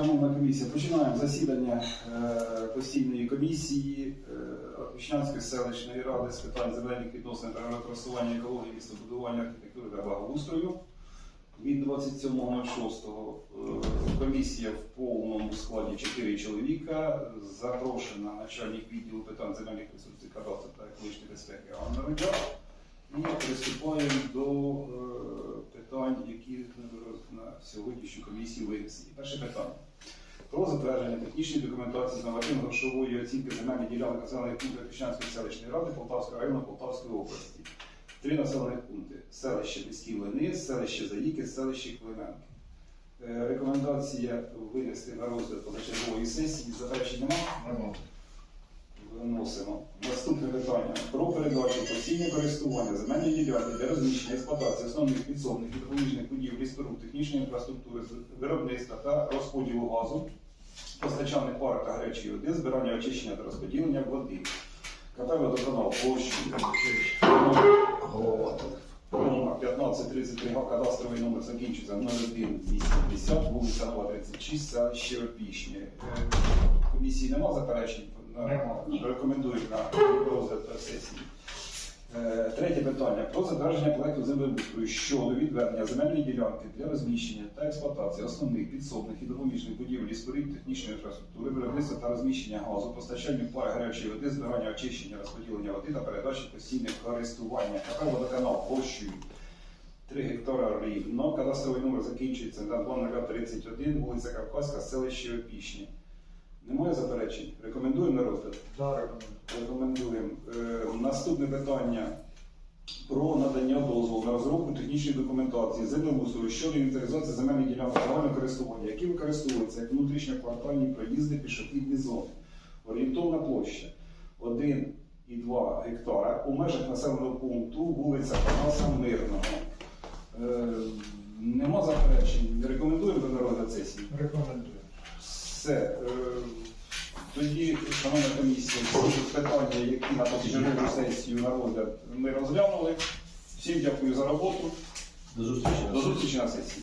Шановна комісія, починаємо засідання е, постійної комісії е, Опішнянської селищної ради з питань земельних відносин та користування екології, містобудування, архітектури та благоустрою. Від 27.06 е, комісія в повному складі 4 чоловіка. Запрошена начальник відділу питань земельних ресурсів, кадастру та екологічної безпеки Анна Рибак. І приступаємо до е, питань, які сьогоднішню комісію винесені. Перше питання. Про затвердження технічної документації з нормативно-грошової оцінки земельних ділянок населених пунктів Піщанської селищної ради Полтавського району Полтавської області. Три населених пункти: селище Міські Млини, селище Заїки, селище Клименки. Е, Рекомендація винести на розгляд позачергової сесії. Заперечень немає? Виносимо. Наступне питання. Про передачу постійне користування земельної ділянки для розміщення експлуатації основних підсобних і допоміжних будівлі споруд технічної інфраструктури виробництва та розподілу газу, постачальних парок та гарячої води, збирання очищення та розподілення води. КП водоканал площі Голова тут. Номер 1533 га, кадастровий номер закінчується 0180, вулиця Нова 36, селище Опішні. Е, Комісії нема заперечень? На-. Рекомендують на розгляд сесії. Е, Третє питання. Про затвердження проекту землеустрою щодо відведення земельної ділянки для розміщення та експлуатації основних підсобних і допоміжних будівель і технічної інфраструктури, виробництва та розміщення газу, постачання пари гарячої води, збирання очищення, розподілення води та передачі постійних користування. КП водоканал площею 3 гектара рівно. Кадастровий номер закінчується на 2031, вулиця Кавказька, селище Опішні. Немає заперечень? Рекомендуємо на розгляд? Да. Рекомендуємо. Е, наступне питання про надання дозволу на розробку технічної документації землеустрою щодо інвентаризації земельних ділянок загального користування, які використовуються як внутрішньоквартальні проїзди пішохідні зони. Орієнтовна площа 1,2 гектара у межах населеного пункту вулиця Панаса Мирного. Е, нема заперечень. Рекомендуємо до розгляд сесії. Рекомендую. Все. Е, Тоді, шановна комісія, всі питання, які на позачергову сесію на розгляд ми розглянули. Всім дякую за роботу. До зустрічі. До зустрічі на сесії.